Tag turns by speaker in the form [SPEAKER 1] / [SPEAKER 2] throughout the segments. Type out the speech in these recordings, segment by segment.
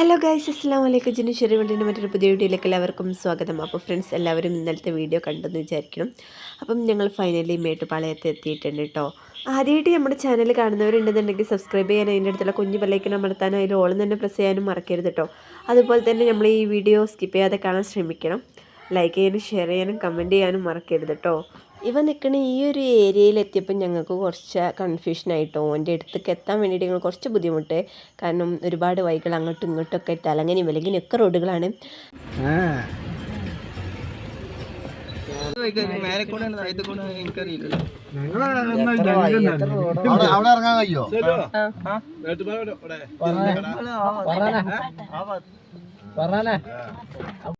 [SPEAKER 1] Hello guys അസ്സാം വലൈക്കും ജിനു ചെറിയ മറ്റൊരു പുതിയ വീഡിയോയിലേക്ക് എല്ലാവർക്കും സ്വാഗതം. അപ്പോൾ ഫ്രണ്ട്സ് എല്ലാവരും ഇന്നലത്തെ വീഡിയോ കണ്ടെന്ന് വിചാരിക്കണം അപ്പം ഞങ്ങൾ ഫൈനലി മേട്ടുപാളയത്ത് എത്തിയിട്ടുണ്ട് കേട്ടോ ആദ്യമായിട്ട് നമ്മുടെ ചാനൽ കാണുന്നവരുണ്ടെന്നുണ്ടെങ്കിൽ സബ്സ്ക്രൈബ് ചെയ്യാൻ അതിന്റെ അടുത്തുള്ള കുഞ്ഞു ബെല്ലൈക്കൻ അമർത്താനും അതിൽ ഓളം തന്നെ പ്രസ് ചെയ്യാനും മറക്കരുത് കേട്ടോ അതുപോലെ തന്നെ നമ്മൾ ഈ വീഡിയോ സ്കിപ്പ് ചെയ്യാതെ കാണാൻ ശ്രമിക്കണം. ലൈക്ക് ചെയ്യാനും ഷെയർ ചെയ്യാനും കമന്റ് ചെയ്യാനും മറക്കരുത് കേട്ടോ ഇവ നിൽക്കുന്ന ഈ ഒരു ഏരിയയിൽ എത്തിയപ്പോൾ ഞങ്ങൾക്ക് കുറച്ച് കൺഫ്യൂഷനായിട്ടോ എന്റെ അടുത്തേക്ക് എത്താൻ വേണ്ടിയിട്ട് ഞങ്ങൾ കുറച്ച് ബുദ്ധിമുട്ട് കാരണം ഒരുപാട് വൈകൾ അങ്ങോട്ടും ഇങ്ങോട്ടും ഒക്കെ തലങ്ങനെയും വിലങ്ങിനും ഒക്കെ റോഡുകളാണ്
[SPEAKER 2] അവിടെ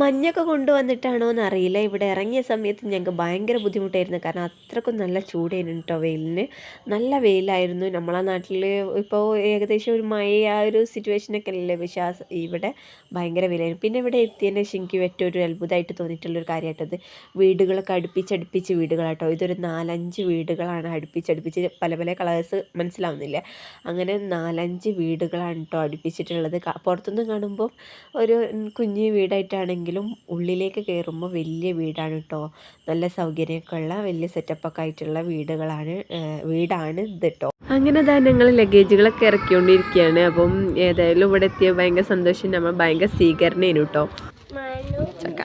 [SPEAKER 1] മഞ്ഞൊക്കെ കൊണ്ടുവന്നിട്ടാണോ എന്ന് അറിയില്ല ഇവിടെ ഇറങ്ങിയ സമയത്ത് ഞങ്ങൾക്ക് ഭയങ്കര ബുദ്ധിമുട്ടായിരുന്നു. കാരണം അത്രക്കും നല്ല ചൂടായിരുന്നു കേട്ടോ വെയിലിന്. നല്ല വെയിലായിരുന്നു. നമ്മളെ നാട്ടിൽ ഇപ്പോൾ ഏകദേശം ഒരു മഴ ആ ഒരു സിറ്റുവേഷനൊക്കെ അല്ലേ? പക്ഷേ ഇവിടെ ഭയങ്കര വെയിലായിരുന്നു. പിന്നെ ഇവിടെ എത്തിയതിന് ശേഷം എനിക്ക് ഏറ്റവും ഒരു അത്ഭുതമായിട്ട് തോന്നിയിട്ടുള്ളൊരു കാര്യമായിട്ടത് വീടുകളൊക്കെ അടുപ്പിച്ചടുപ്പിച്ച് വീടുകളാട്ടോ. ഇതൊരു നാലഞ്ച് വീടുകളാണ് അടുപ്പിച്ചടുപ്പിച്ച്. പല പല കളേഴ്സ് മനസ്സിലാവുന്നില്ല. അങ്ങനെ നാലഞ്ച് വീടുകളാണ് കേട്ടോ അടുപ്പിച്ചിട്ടുള്ളത്. പുറത്തുനിന്ന് കാണുമ്പോൾ ഒരു കുഞ്ഞു വീടായിട്ടാണെങ്കിലും ഉള്ളിലേക്ക് കയറുമ്പോൾ വലിയ വീടാണ് കേട്ടോ നല്ല സൗകര്യമൊക്കെ ഉള്ള വലിയ സെറ്റപ്പൊക്കെ ആയിട്ടുള്ള വീടുകളാണ് വീടാണ് ഇത് കേട്ടോ അങ്ങനെ തന്നെ ഞങ്ങൾ ലഗേജുകളൊക്കെ ഇറക്കിക്കൊണ്ടിരിക്കുകയാണ് അപ്പം ഏതായാലും ഇവിടെ എത്തിയ ഭയങ്കര സന്തോഷം. നമ്മൾ ഭയങ്കര സ്വീകരണേനു കേട്ടോ ചക്ക.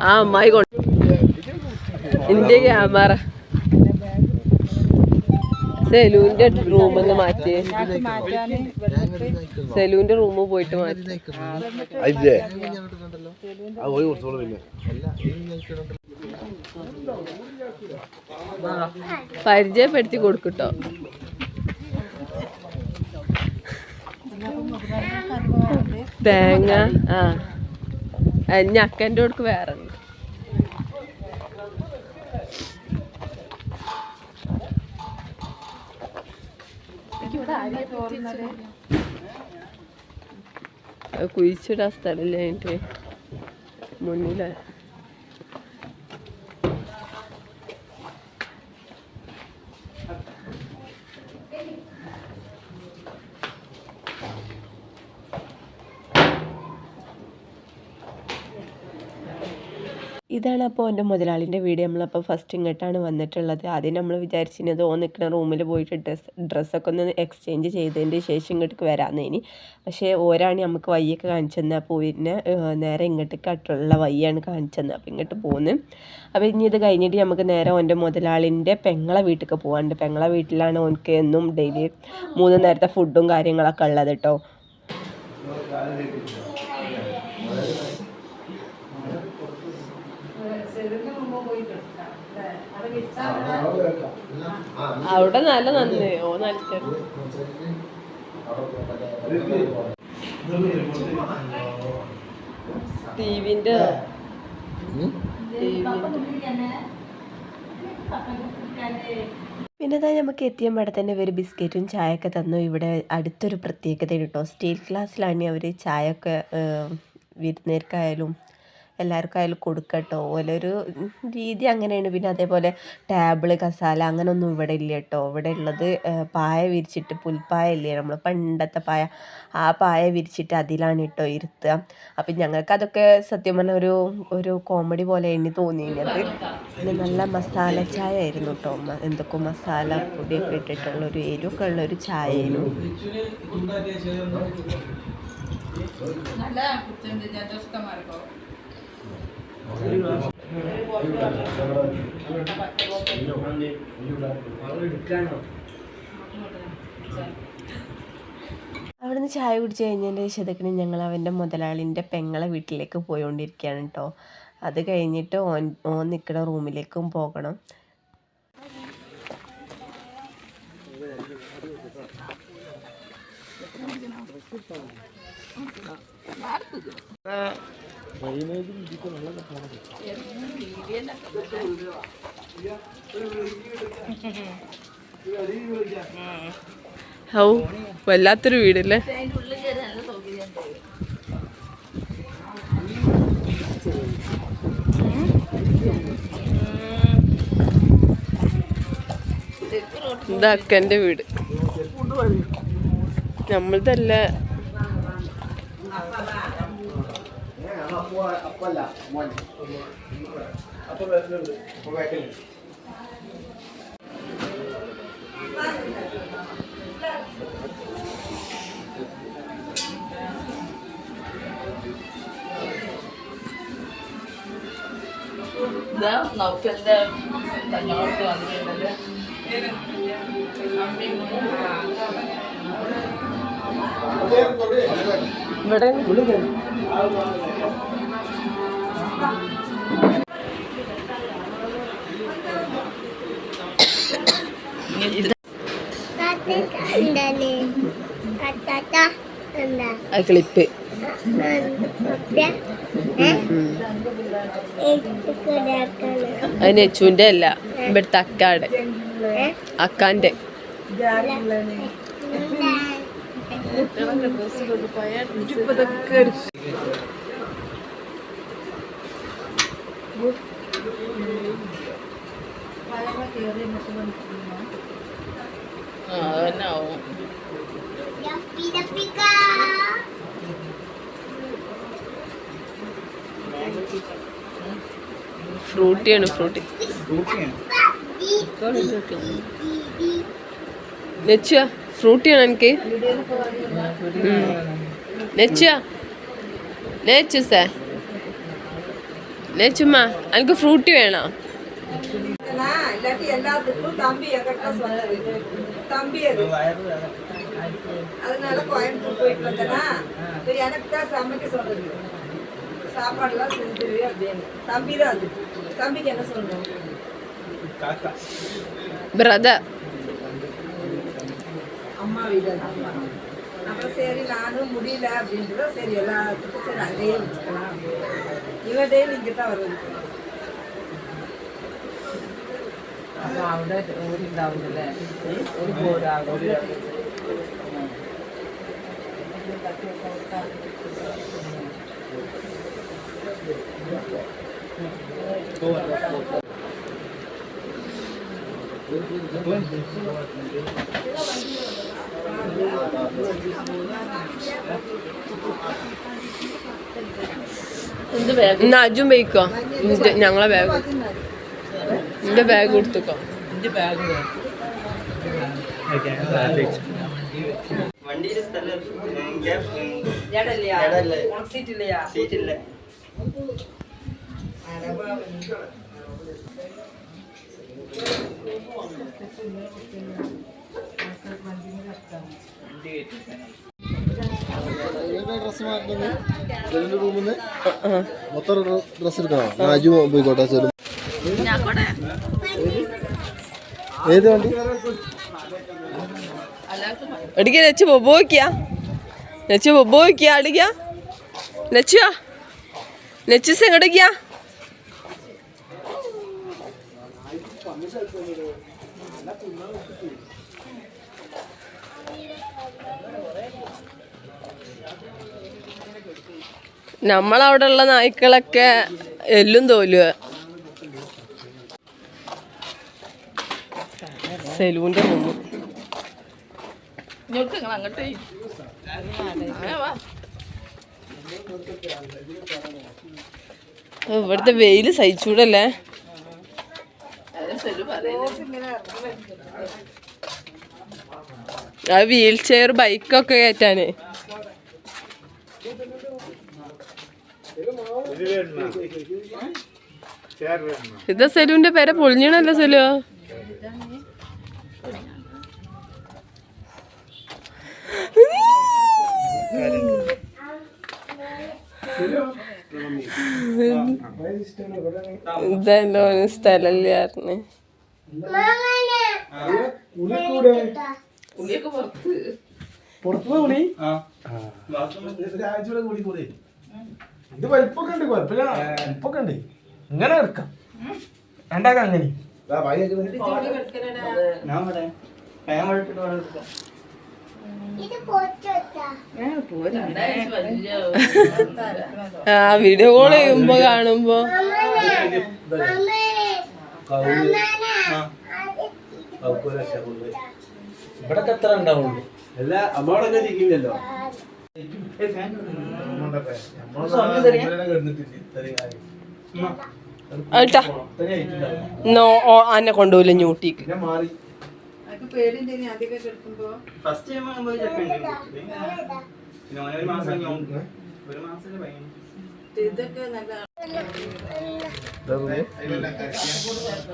[SPEAKER 1] ആ അമ്മായി കൊണ്ട് എന്റെ ക്യാമറ. സെലൂന്റെ റൂമിന്ന് മാറ്റി സെലൂന്റെ റൂം പോയിട്ട് മാറ്റി. പരിചയപ്പെടുത്തി കൊടുക്കട്ടോ തേങ്ങ ആ. ഞക്കന്റെ കൊടുക്ക് വേറെ ഉണ്ട്. കുഴിച്ചിടാൻ സ്ഥലമില്ല അതിന്റെ മുന്നില. ഇതാണ് അപ്പോൾ എന്റെ മുതലാളിന്റെ വീട്. നമ്മളപ്പോൾ ഫസ്റ്റ് ഇങ്ങോട്ടാണ് വന്നിട്ടുള്ളത്. ആദ്യം നമ്മൾ വിചാരിച്ചിരുന്നത് ഓ നിൽക്കുന്ന റൂമിൽ പോയിട്ട് ഡ്രസ്സ് ഡ്രസ്സൊക്കെ ഒന്ന് എക്സ്ചേഞ്ച് ചെയ്തതിന്റെ ശേഷം ഇങ്ങോട്ട് വരാമെന്നേനി പക്ഷേ ഓരാണ് നമുക്ക് വയ്യൊക്കെ കാണിച്ചു തന്നെ അപ്പോൾ പിന്നെ നേരെ ഇങ്ങോട്ടേക്ക് അട്ടുള്ള വയ്യാണ് കാണിച്ചു അപ്പോൾ ഇങ്ങോട്ട് പോകുന്നു അപ്പോൾ ഇനി ഇത് കഴിഞ്ഞിട്ട് നമുക്ക് നേരെ ഓന്റെ മുതലാളിന്റെ പെങ്ങളെ വീട്ടിലേക്ക് പോകാനുണ്ട് പെങ്ങളെ വീട്ടിലാണ് ഓനക്ക് എന്നും ഡെയിലി മൂന്ന് നേരത്തെ ഫുഡും കാര്യങ്ങളൊക്കെ ഉള്ളത് കേട്ടോ അവിടെ നല്ല നന്ദി. ഓ നല്ല ടിവിന്റെ പിന്നെ ഇതാ നമുക്ക് എത്തിയ തന്നെ ഒരു ബിസ്ക്കറ്റും ചായയൊക്കെ തന്നു. ഇവിടെ അടുത്തൊരു പ്രത്യേകത കേട്ടോ സ്റ്റീൽ ഗ്ലാസ്സിലാണ് അവർ ചായയൊക്കെ വിരുന്നേർക്കായാലും എല്ലാവർക്കായാലും കൊടുക്കട്ടോ. ഓലൊരു രീതി അങ്ങനെയാണ്. പിന്നെ അതേപോലെ ടേബിൾ കസാല അങ്ങനൊന്നും ഇവിടെ ഇല്ല കേട്ടോ ഇവിടെ ഉള്ളത് പായ വിരിച്ചിട്ട് പുൽപ്പായ ഇല്ലേ നമ്മൾ പണ്ടത്തെ പായ. ആ പായ വിരിച്ചിട്ട് അതിലാണ് കേട്ടോ ഇരുത്തുക അപ്പം ഞങ്ങൾക്ക് അതൊക്കെ സത്യം പറഞ്ഞ ഒരു ഒരു കോമഡി പോലെ എനിക്ക് തോന്നിയത് പിന്നെ നല്ല മസാല ചായ ആയിരുന്നു കേട്ടോ എന്തൊക്കെ മസാല പൊടിയൊക്കെ ഇട്ടിട്ടുള്ള ഒരു എരിവൊക്കെ ഉള്ള ഒരു ചായയായിരുന്നു. അവിടുന്ന് ചായ കുടിച്ച് കഴിഞ്ഞതിന്റെ ശേഷത്തിന് ഞങ്ങൾ അവന്റെ മുതലാളിന്റെ പെങ്ങളെ വീട്ടിലേക്ക് പോയോണ്ടിരിക്കുകയാണ് കേട്ടോ അത് കഴിഞ്ഞിട്ട് ഓൻ ഓൻ നിൽക്കുന്ന റൂമിലേക്കും പോകണം Thank you.
[SPEAKER 3] ഔ വല്ലാത്തൊരു വീടല്ലേ? ഇതാ വീട്. നമ്മളതല്ല
[SPEAKER 4] ഇതാ നൗഫലിന്റെ കഞ്ഞോളത്ത് വന്നിട്ടുണ്ടല്ലേ
[SPEAKER 3] ഇവിടെ ക്ലിപ്പ് അത് നെച്ചുവിന്റെ അല്ല ഇവിടുത്തെ അക്കാടെ അക്കാന്റെ
[SPEAKER 4] ആ അതന്നെ ആവും.
[SPEAKER 3] ഫ്രൂട്ടിയാണ് ഫ്രൂട്ടി. നെച്ചുക ഫ്രൂട്ടിയാണ് എനിക്ക്. നെച്ചുക നെച്ചു സേ. നെച്ചുമ്മ എനിക്ക് ഫ്രൂട്ടി വേണോ
[SPEAKER 5] இல்லாட்டி எல்லாத்துக்கும் தம்பி என்கிட்ட சொன்னது தம்பி அது அதனால கோயம்புத்தூர் போயிட்டு வந்தேனா சரி எனக்கு தான் சமைக்க சொல்றது சாப்பாடுலாம் செஞ்சிரு அப்படின்னு தம்பி தான் அது தம்பிக்கு என்ன சொல்லணும்
[SPEAKER 3] ബ്രദർ
[SPEAKER 5] அம்மா வீடு அது அம்மா அப்புறம் சரி நானும் முடியல அப்படின்றத சரி எல்லாத்துக்கும் சரி அங்கேயே வச்சுக்கலாம் இவ டெய்லி இங்கே தான் வருவது
[SPEAKER 3] ஒரு എന്നാ അജും ബൈക്കോ ഞങ്ങളെ ബാഗ് എന്റെ ബാഗ് കൊടുത്തുക്കോ.
[SPEAKER 6] വണ്ടിയിലെ സ്ഥലം സീറ്റില്ല
[SPEAKER 2] സീറ്റില്ല Thank you. റൂമിൽ നിന്ന് മൊത്തം ഡ്രസ് എടുക്കണോ രാജു
[SPEAKER 3] അടിക്ക ലച്ചു ബോബോയ്ക്കാ എങ്ങോട്ടേക്കാ നമ്മളവിടെ ഉള്ള നായ്ക്കളൊക്കെ എല്ലും തോലുക സെലൂന്റെ മുമ്പ്.
[SPEAKER 4] അങ്ങോട്ടേ
[SPEAKER 3] ഇവിടുത്തെ വെയിൽ സഹിച്ചൂടല്ലേ? ആ വീൽ ചെയർ ബൈക്കൊക്കെ കയറ്റാന്. ഇതാ സെലുവിന്റെ പേരെ പൊളിഞ്ഞണല്ലോ സെലു. ഇതെല്ലോ സ്ഥലമില്ലായിരുന്നു പുറത്തുനിന്ന് കൂടി ഒരാഴ്ചയുടെ കൂടി കൂടി ഇത് വലിപ്പൊക്കെ ഉണ്ട് കുഴപ്പമില്ല. വലിപ്പൊക്കെ ഉണ്ട്. ഇങ്ങനെ എടുക്കാം. രണ്ടാക്കാം അങ്ങനെ.
[SPEAKER 1] ആ വീഡിയോ കോൾ ചെയ്യുമ്പോ കാണുമ്പോ.
[SPEAKER 3] ഇവിടെ എത്ര ഉണ്ടാവുള്ളൂ? എല്ലാ അമ്മോടൊക്കെ ഇരിക്കില്ലല്ലോ.
[SPEAKER 1] അട്ടാ നോ ഓ അന്നെ കൊണ്ടുപോയില്ല ഞൂട്ടിക്ക്
[SPEAKER 4] ഫസ്റ്റ് ടൈം ആകുമ്പോൾ ഒരു മാസം ഒരു പയ്യൻ.
[SPEAKER 5] ഇതൊക്കെ നല്ല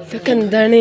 [SPEAKER 1] ഇതൊക്കെ എന്താണ്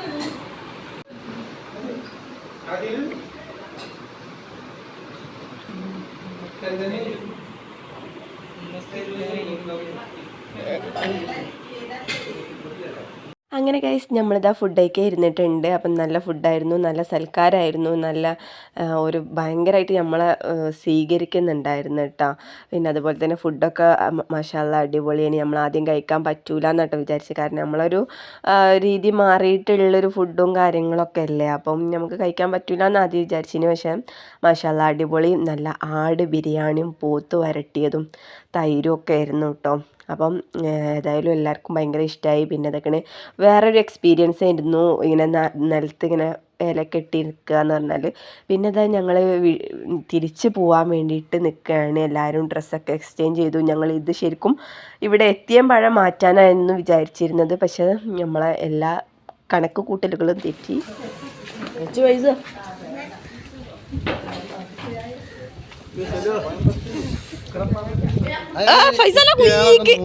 [SPEAKER 5] വാങ്ങിയതേക്ക്
[SPEAKER 1] തിന്ന വയസ്സന്മാരൊക്കെ ഇതായത് അങ്ങനെ ഗൈസ് നമ്മളിതാ ഫുഡൊക്കെ ഇരുന്നിട്ടുണ്ട്. അപ്പം നല്ല ഫുഡായിരുന്നു നല്ല സൽക്കാരമായിരുന്നു നല്ല ഒരു ഭയങ്കരമായിട്ട് നമ്മളെ സ്വീകരിക്കുന്നുണ്ടായിരുന്നു കേട്ടോ പിന്നെ അതുപോലെ തന്നെ ഫുഡൊക്കെ മഷാല അടിപൊളിയാണ് നമ്മൾ ആദ്യം കഴിക്കാൻ പറ്റൂല എന്നിട്ട് വിചാരിച്ചു കാരണം നമ്മളൊരു രീതി മാറിയിട്ടുള്ളൊരു ഫുഡും കാര്യങ്ങളൊക്കെ അല്ലേ? അപ്പം നമുക്ക് കഴിക്കാൻ പറ്റൂല എന്ന് ആദ്യം വിചാരിച്ചിന് പക്ഷേ മഷാല അടിപൊളി നല്ല ആട് ബിരിയാണിയും പോത്ത് വരട്ടിയതും തൈരും ഒക്കെ ആയിരുന്നു കേട്ടോ അപ്പം ഏതായാലും എല്ലാവർക്കും ഭയങ്കര ഇഷ്ടമായി പിന്നെ അതൊക്കെ വേറൊരു എക്സ്പീരിയൻസ് ആയിരുന്നു. ഇങ്ങനെ നിലത്ത് ഇങ്ങനെ ഇല കെട്ടി നിൽക്കുക എന്ന് പറഞ്ഞാൽ പിന്നെ ഇതാ ഞങ്ങൾ തിരിച്ച് പോകാൻ വേണ്ടിയിട്ട് നിൽക്കുകയാണ്. എല്ലാവരും ഡ്രസ്സൊക്കെ എക്സ്ചേഞ്ച് ചെയ്തു. ഞങ്ങൾ ഇത് ശരിക്കും ഇവിടെ എത്തിയ പഴം മാറ്റാനായിരുന്നു വിചാരിച്ചിരുന്നത്. പക്ഷേ നമ്മളെ എല്ലാ കണക്ക് കൂട്ടലുകളും തെറ്റി. പൈസ. ഫൈസല കുഞ്ഞിക്ക്.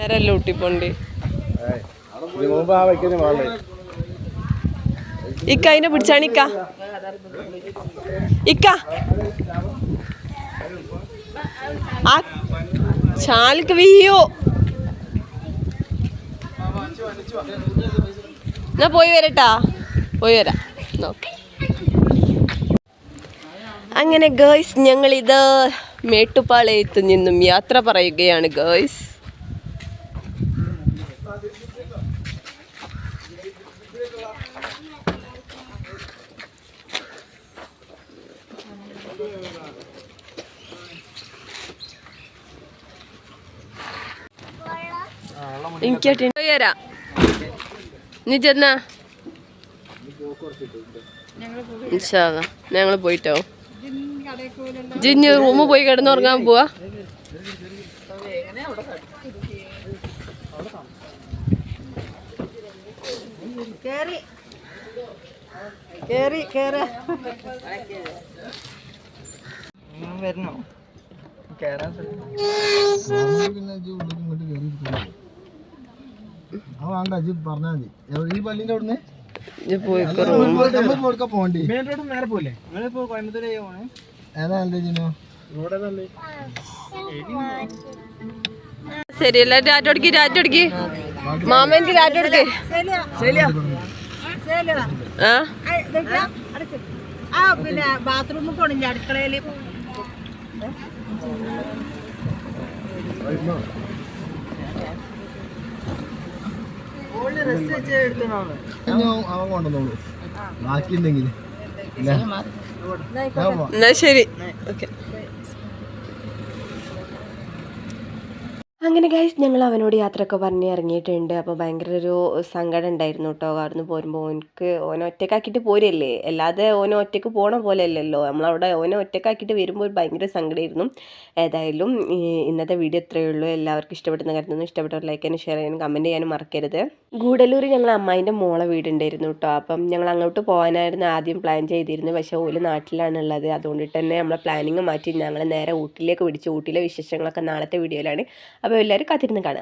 [SPEAKER 1] നേരല്ല ഊട്ടിപ്പോണ്ട്.
[SPEAKER 3] ആ
[SPEAKER 1] ഇക്ക അതിനെ പിടിച്ചാണ് ഇക്ക. ഇക്ക. ആ ചാലിക്ക് വീയോ. എന്നാ പോയി വരട്ടാ? പോയി വരാം. നോക്കെ. അങ്ങനെ ഗേൾസ് ഞങ്ങളിത് മേട്ടുപ്പാളയത്ത് നിന്നും യാത്ര പറയുകയാണ് ഗേൾസ് എനിക്ക് പോയി വരാം. നീ ചെന്നാ ഞങ്ങൾ പോയിട്ടോ? ജിഞ്ഞ് റൂമ് പോയി കിടന്നുറങ്ങാൻ പോവാ.
[SPEAKER 5] കേറി. കേറി കേറ്.
[SPEAKER 7] വരണോ? കേറാൻ
[SPEAKER 2] പിന്നെ ഇജ്ജ് ഉള്ളിൽ ഇങ്ങോട്ട് കയറി ഇരിക്കുന്നു. ആ വേണ്ട അജി പറഞ്ഞാൽ മതി. രാജോടുക്കി ഈ പള്ളിന്റെ അവിടുന്ന്?
[SPEAKER 3] മെയിൻ റോഡ് നേരെ പോലെ
[SPEAKER 4] നിങ്ങളിപ്പോ കോയമ്പത്തൂർ പോണേ
[SPEAKER 2] ഏതാ നല്ല ജിനോ?
[SPEAKER 3] റോഡ്
[SPEAKER 1] ശരി എല്ലാരും രാറ്റോടിക്ക് ആ?
[SPEAKER 5] ആ പിന്നെ ബാത്റൂമിൽ പോണില്ല അടുക്കളയിൽ
[SPEAKER 8] പുള്ളി ഡ്രസ് വെച്ച് എടുക്കണോന്ന്
[SPEAKER 2] ഇനി അവൻ- അവൻ കൊണ്ടുവന്നോളൂ. ബാക്കി ഉണ്ടെങ്കിൽ
[SPEAKER 1] എന്നാ ശരി. ഓക്കെ. അങ്ങനെ ഗൈസ് ഞങ്ങൾ അവനോട് യാത്രയൊക്കെ പറഞ്ഞ് ഇറങ്ങിയിട്ടുണ്ട്. അപ്പോൾ ഭയങ്കര ഒരു സങ്കടം ഉണ്ടായിരുന്നു കേട്ടോ അവിടുന്ന് പോരുമ്പോൾ ഓനക്ക് ഓനെ ഒറ്റക്കാക്കിയിട്ട് പോരല്ലേ? അല്ലാതെ ഓനെ ഒറ്റയ്ക്ക് പോണ പോലെ അല്ലല്ലോ. നമ്മളവിടെ ഓനെ ഒറ്റക്കാക്കിയിട്ട് വരുമ്പോൾ ഭയങ്കര സങ്കടമായിരുന്നു ഏതായാലും ഇന്നത്തെ വീഡിയോ ഇത്രയേ ഉള്ളൂ. എല്ലാവർക്കും ഇഷ്ടപ്പെടുന്ന കരുതുന്നു. ഇഷ്ടപ്പെട്ടവർ ലൈക്ക് ചെയ്യാനും ഷെയർ ചെയ്യാനും കമന്റ് ചെയ്യാനും മറക്കരുത്. ഗൂഡല്ലൂർ ഞങ്ങൾ അമ്മായിന്റെ മോളെ വീടുണ്ടായിരുന്നു കേട്ടോ അപ്പം ഞങ്ങൾ അങ്ങോട്ട് പോകാനായിരുന്നു ആദ്യം പ്ലാൻ ചെയ്തിരുന്നത്. പക്ഷേ ഓൽ നാട്ടിലാണുള്ളത്. അതുകൊണ്ട് തന്നെ നമ്മളെ പ്ലാനിങ് മാറ്റി ഞങ്ങൾ നേരെ ഊട്ടിലേക്ക് പിടിച്ചു. ഊട്ടിയിലെ വിശേഷങ്ങളൊക്കെ നാളത്തെ വീഡിയോയിലാണ് അപ്പോൾ എല്ലാവരും കാത്തിരുന്ന് കാണാം